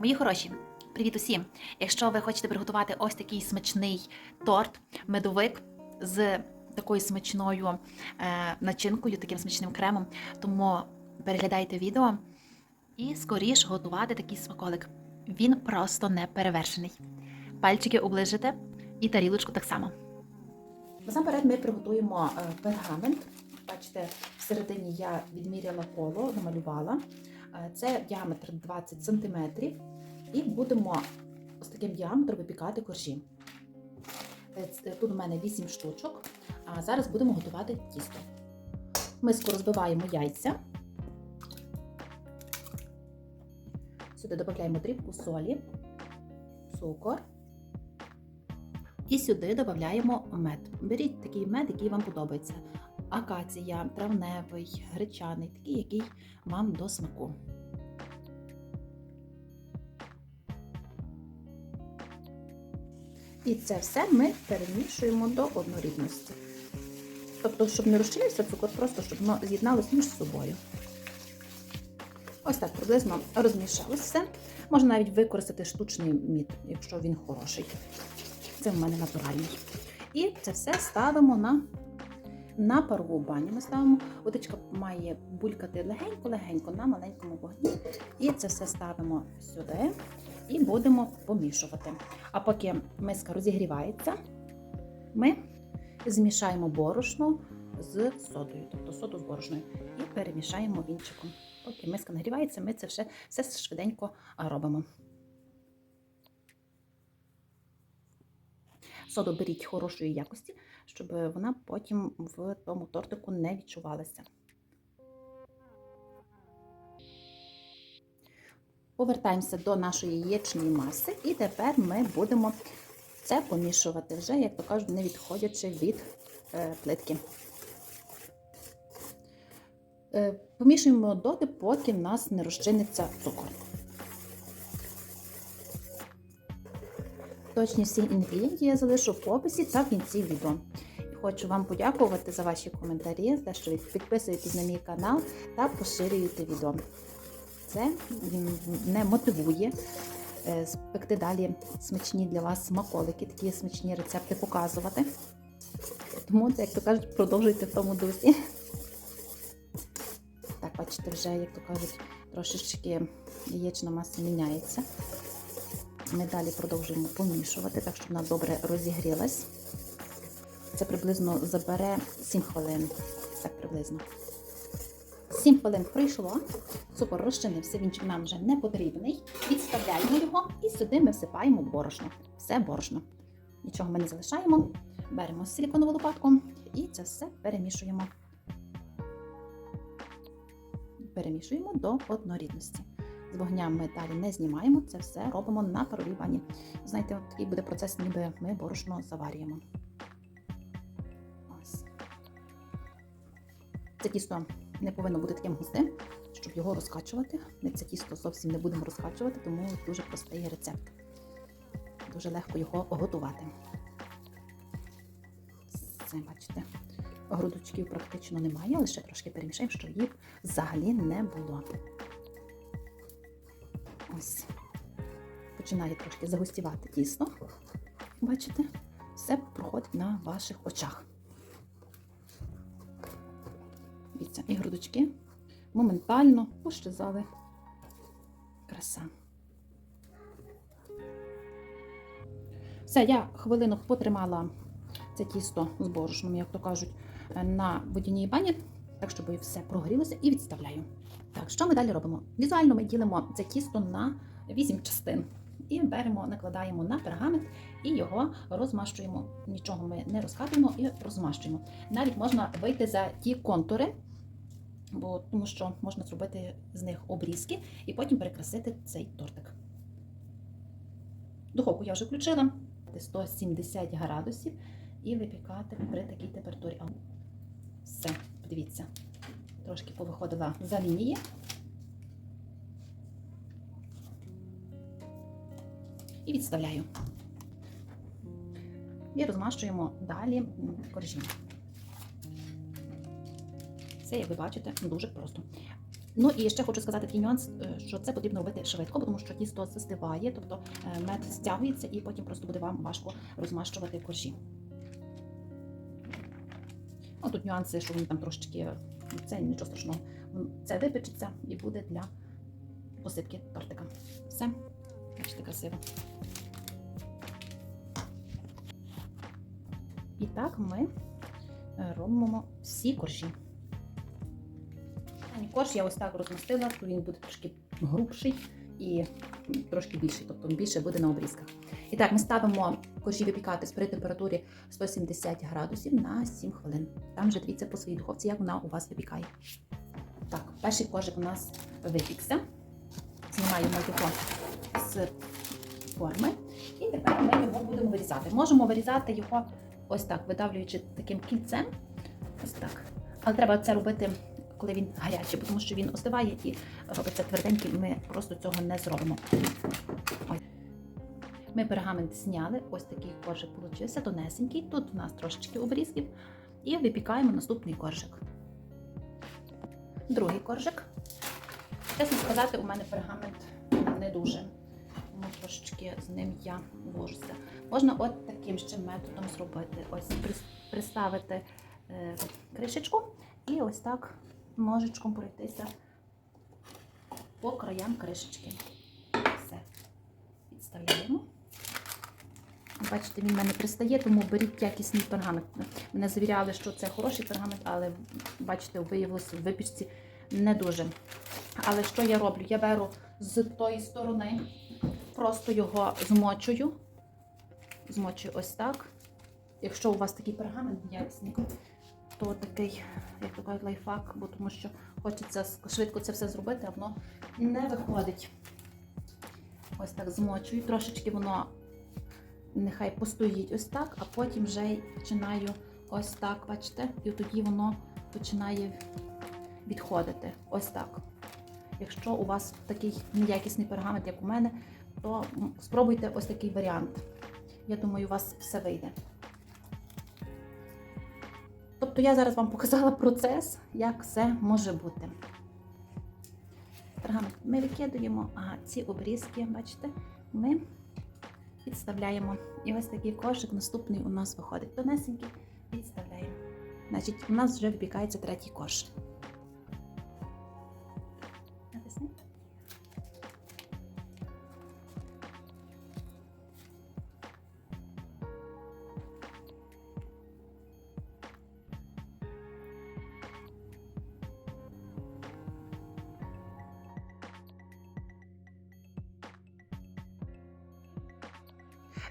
Мої хороші, привіт усім! Якщо ви хочете приготувати ось такий смачний торт, медовик з такою смачною е, начинкою, таким смачним кремом, тому переглядайте відео і скоріш готувати такий смаколик. Він просто не перевершений. Пальчики оближите і тарілочку так само. Насамперед ми приготуємо е, пергамент. Бачите, всередині я відміряла коло, намалювала. Е, Це діаметр 20 см. І будемо з таким діаметром випікати коржі. Е, Тут у мене 8 штучок. А зараз будемо готувати тісто. Миску розбиваємо яйця. Сюди додаємо дрібку солі, цукор. І сюди додаємо мед. Беріть такий мед, який вам подобається. Акація, травневий, гречаний, такий, який вам до смаку. І це все ми перемішуємо до однорідності. Тобто, щоб не розчинився цукор, просто щоб воно з'єдналося між собою. Ось так приблизно розмішалося все. Можна навіть використати штучний мід, якщо він хороший. Це в мене натуральний. І це все ставимо на, на парову баню. Ми ставимо, водичка має булькати легенько-легенько на маленькому вогні. І це все ставимо сюди і будемо помішувати. А поки миска розігрівається, ми змішаємо борошно з содою, тобто соду з борошною, і перемішаємо вінчиком. Поки миска нагрівається, ми це все, все швиденько робимо. Соду беріть хорошої якості, щоб вона потім в тому тортику не відчувалася. Повертаємося до нашої яєчної маси, і тепер ми будемо це помішувати вже, як то кажуть, не відходячи від е, плитки. Е, помішуємо доти, поки в нас не розчиниться цукор. Точні всі інгредієнти я залишу в описі та в кінці відео. Хочу вам подякувати за ваші коментарі, за те, що ви підписуєтесь на мій канал та поширюєте відео. Це мене мотивує е, спекти далі смачні для вас смаколики, такі смачні рецепти показувати. Тому, як то кажуть, продовжуйте в тому дусі. Так, бачите, вже, як то кажуть, трошечки яєчна маса міняється. Ми далі продовжуємо помішувати, так щоб вона добре розігрілась. Це приблизно забере 7 хвилин. Так приблизно. 7 хвилин пройшло, цукор розчинився, він нам вже не потрібний. Відставляємо його і сюди ми всипаємо борошно. Все борошно. Нічого ми не залишаємо. Беремо силіконову лопатку і це все перемішуємо. Перемішуємо до однорідності. З вогня ми далі не знімаємо, це все робимо на паровій. Знаєте, от такий буде процес, ніби ми борошно заварюємо. Ось. Це тісто не повинно бути таким густим, щоб його розкачувати. Ми це тісто зовсім не будемо розкачувати, тому дуже простий рецепт. Дуже легко його готувати. Це, бачите, грудочків практично немає, лише трошки перемішаємо, щоб їх взагалі не було. Ось. Починає трошки загустівати тісто. Бачите? Все проходить на ваших очах. Дивіться, і грудочки моментально пощезали. Краса. Все, я хвилину потримала це тісто з борошном, як то кажуть, на водяній бані, так, щоб все прогрілося, і відставляю. Так, що ми далі робимо? Візуально ми ділимо це тісто на 8 частин. І беремо, накладаємо на пергамент і його розмащуємо. Нічого ми не розкатуємо і розмащуємо. Навіть можна вийти за ті контури, бо, тому що можна зробити з них обрізки і потім перекрасити цей тортик. Духовку я вже включила 170 градусів і випікати при такій температурі. Все, подивіться, трошки повиходила за лінії. І відставляю. І розмащуємо далі коржі. Це, як ви бачите, дуже просто. Ну і ще хочу сказати такий нюанс, е, що це потрібно робити швидко, тому що тісто застиває, тобто е, мед стягується і потім просто буде вам важко розмащувати коржі. Ну, тут нюанси, що вони там трошечки, це нічого страшного. Це випечеться і буде для посипки тортика. Все, бачите, красиво. І так ми е, робимо всі коржі. Корж я ось так розмастила, то він буде трошки грубший і трошки більший, тобто більше буде на обрізках. І так, ми ставимо коржі випікатись при температурі 170 градусів на 7 хвилин. Там вже дивіться по своїй духовці, як вона у вас випікає. Так, перший коржик у нас випікся. Знімаємо його з форми. І тепер ми його будемо вирізати. Можемо вирізати його ось так, видавлюючи таким кільцем. Ось так. Але треба це робити, коли він гарячий, тому що він остиває і робиться тверденький, ми просто цього не зробимо. Ось. Ми пергамент зняли, ось такий коржик получився, тонесенький. Тут у нас трошечки обрізків. І випікаємо наступний коржик. Другий коржик. Чесно сказати, у мене пергамент не дуже. Тому трошечки з ним я вожуся. Можна от таким ще методом зробити. Ось приставити е, кришечку і ось так ножичком пройтися по краям кришечки. Все. Підставляємо. Бачите, він в мене пристає, тому беріть якісний пергамент. Мене завіряли, що це хороший пергамент, але бачите, виявилося в випічці не дуже. Але що я роблю? Я беру з тої сторони, просто його змочую. Змочую ось так. Якщо у вас такий пергамент якісний, то такий, як то кажуть, лайфхак, бо тому що хочеться швидко це все зробити, а воно не виходить. Ось так змочую. Трошечки воно нехай постоїть ось так, а потім вже починаю ось так, бачите, і тоді воно починає відходити. Ось так. Якщо у вас такий неякісний пергамент, як у мене, то спробуйте ось такий варіант. Я думаю, у вас все вийде. Тобто я зараз вам показала процес, як це може бути. Ми викидуємо, а ці обрізки, бачите, ми підставляємо. І ось такий кошик наступний у нас виходить. Тонесенький підставляємо. Значить, у нас вже випікається третій корж.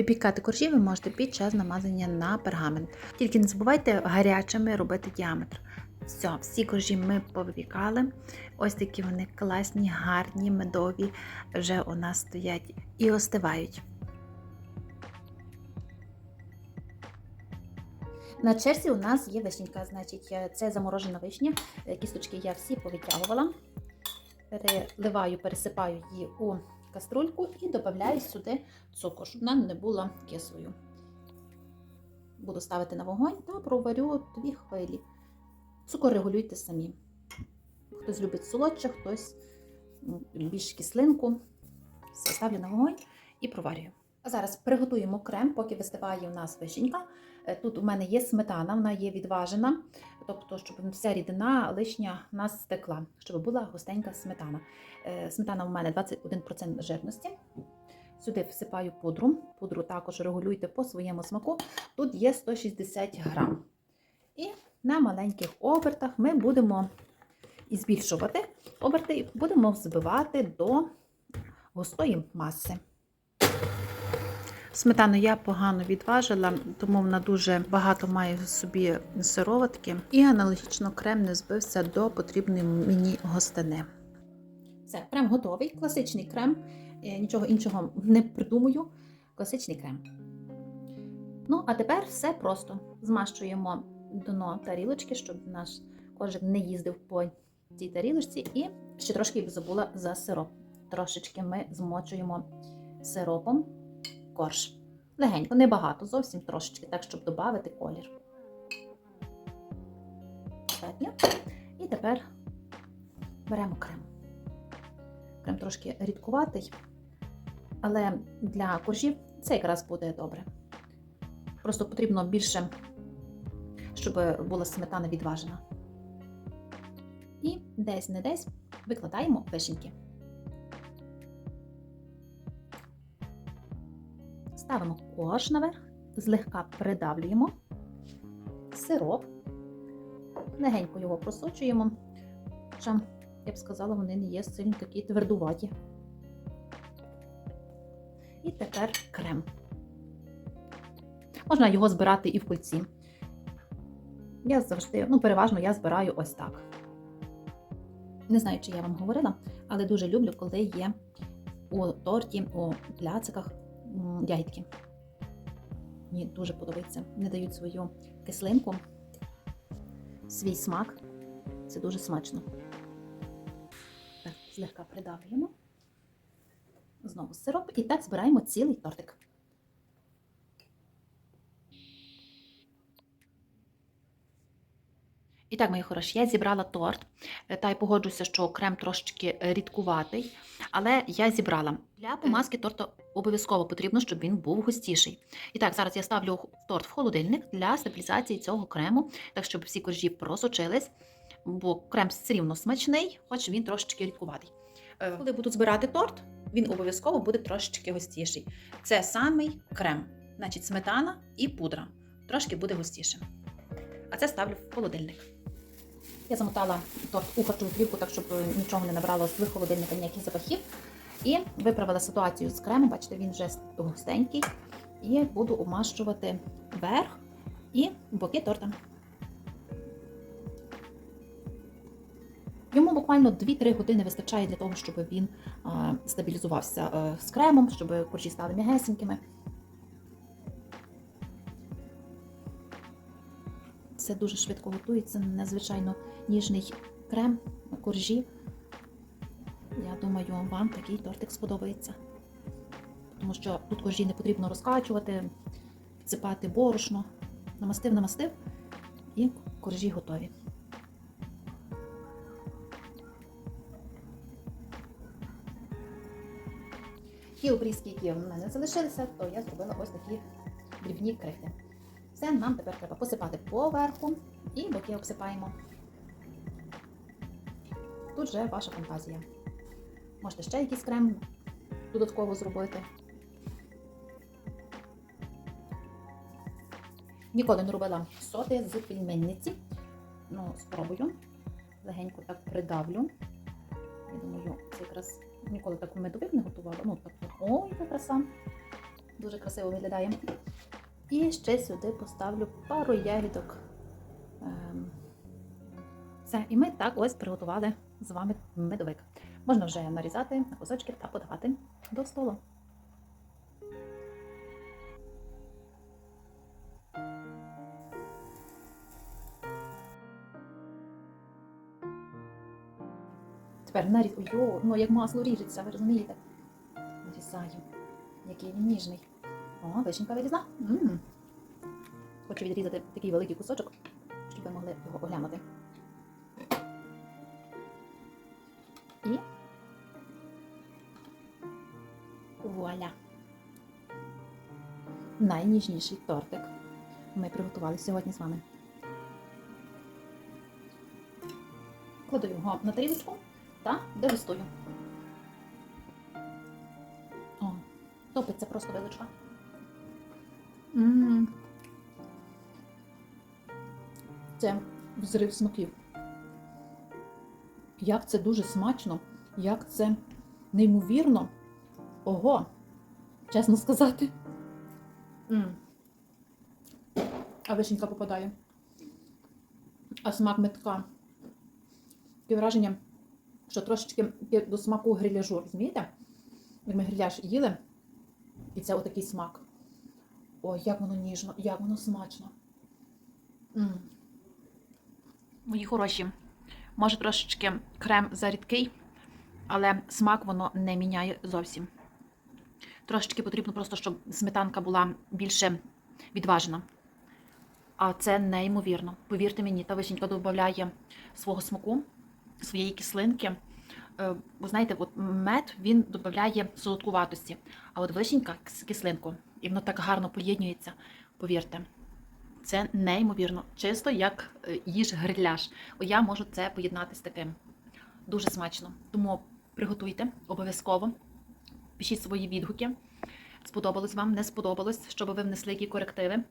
Випікати коржі ви можете під час намазання на пергамент. Тільки не забувайте гарячими робити діаметр. Все, всі коржі ми повипікали. Ось такі вони класні, гарні, медові вже у нас стоять і остивають. На черзі у нас є вишенька, значить, це заморожена вишня. Е, Кісточки я всі повитягувала. Переливаю, пересипаю її у каструльку і додаю сюди цукор, щоб вона не була кислою. Буду ставити на вогонь та проварю дві хвилі. Цукор регулюйте самі. Хтось любить солодше, хтось більш кислинку. Все, ставлю на вогонь і проварюю. А зараз приготуємо крем, поки вистигає у нас вишенька. Е, Тут у мене є сметана, вона є відважена, тобто, щоб вся рідина лишня в нас стекла, щоб була густенька сметана. Е, Сметана у мене 21% жирності. Сюди всипаю пудру. Пудру також регулюйте по своєму смаку. Тут є 160 грам. І на маленьких обертах ми будемо і збільшувати оберти будемо взбивати до густої маси. Сметану я погано відважила, тому вона дуже багато має в собі сироватки. І аналогічно крем не збився до потрібної мені гостини. Все, крем готовий, класичний крем. Е, Нічого іншого не придумую. Класичний крем. Ну, а тепер все просто. Змащуємо дно тарілочки, щоб наш кожик не їздив по цій тарілочці. І ще трошки забула за сироп. Трошечки ми змочуємо сиропом корж. Легенько, небагато, зовсім трошечки, так, щоб додати колір. І тепер беремо крем. Крем трошки рідкуватий, але для коржів це якраз буде добре. Просто потрібно більше, щоб була сметана відважена. І десь не десь викладаємо вишеньки. Ставимо корж наверх, злегка придавлюємо сироп, легенько його просочуємо. Хоча, я б сказала, вони не є сильно такі твердуваті. І тепер крем. Можна його збирати і в кульці. Я завжди, ну, переважно я збираю ось так. Не знаю, чи я вам говорила, але дуже люблю, коли є у торті, у пляциках ягідки. Мені дуже подобається. Не дають свою кислинку, свій смак. Це дуже смачно. Так, злегка придавлюємо. Знову сироп. І так збираємо цілий тортик. І так, мої хороші, я зібрала торт. Е, Та й погоджуся, що крем трошечки рідкуватий, але я зібрала. Для помазки торту обов'язково потрібно, щоб він був густіший. І так, зараз я ставлю торт в холодильник для стабілізації цього крему, так щоб всі коржі просочились, бо крем все рівно смачний, хоч він трошечки рідкуватий. Е, Коли буду збирати торт, він обов'язково буде трошечки густіший. Це самий крем, значить сметана і пудра. Трошки буде густішим. А це ставлю в холодильник. Я замотала торт у харчову плівку, так щоб нічого не набрало з холодильника ніяких запахів. І виправила ситуацію з кремом. Бачите, він вже густенький. І буду обмащувати верх і боки торта. Йому буквально 2-3 години вистачає для того, щоб він стабілізувався е, з кремом, щоб коржі стали м'ягесенькими. Це дуже швидко готується, надзвичайно ніжний крем коржі. Я думаю, вам такий тортик сподобається. Тому що тут коржі не потрібно розкачувати, підсипати борошно. Намастив, намастив і коржі готові. Ті обрізки, які в мене залишилися, то я зробила ось такі дрібні крихти. Все нам тепер треба посипати поверху і боки обсипаємо. Тут вже ваша фантазія. Можете ще якийсь крем додатково зробити. Ніколи не робила соти з пельменниці. Ну, спробую. Легенько так придавлю. Я думаю, це якраз ніколи так медовик не готувала. Ну, так, ой, яка краса. Дуже красиво виглядає. І ще сюди поставлю пару ягідок. Ем, Все, і ми так ось приготували з вами медовик. Можна вже нарізати на кусочки та подавати до столу. Тепер наріз... Ой, ну як масло ріжеться, ви розумієте? Нарізаю. Який він ніжний. О, вишенька вирізна. Хочу відрізати такий великий кусочок, щоб ви могли його оглянути. І вуаля! Найніжніший тортик ми приготували сьогодні з вами. Кладу його на тарілочку та дегустую. О, топиться просто вилочка. М. Це взрив смаків. Як це дуже смачно, як це неймовірно. Ого, чесно сказати. М. А вишенька попадає. А смак метка. Таке враження, що трошечки до смаку гриляжу, розумієте? Як ми гриляж їли, і це отакий смак. Ой, як воно ніжно, як воно смачно. М. Мої хороші, може трошечки крем зарідкий, але смак воно не міняє зовсім. Трошечки потрібно просто, щоб сметанка була більше відважена. А це неймовірно. Повірте мені, та вишенька додає свого смаку. своєї кислинки. Е, Ви знаєте, от мед він додає солодкуватості, а от вишенька кислинку, і воно так гарно поєднується, повірте. Це неймовірно, чисто як е, їж гриляш. О, я можу це поєднати з таким. Дуже смачно. Тому приготуйте обов'язково. Пишіть свої відгуки. Сподобалось вам, не сподобалось, щоб ви внесли які корективи.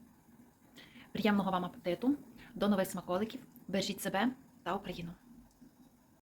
Приємного вам апетиту, до нових смаколиків. Бережіть себе та Україну!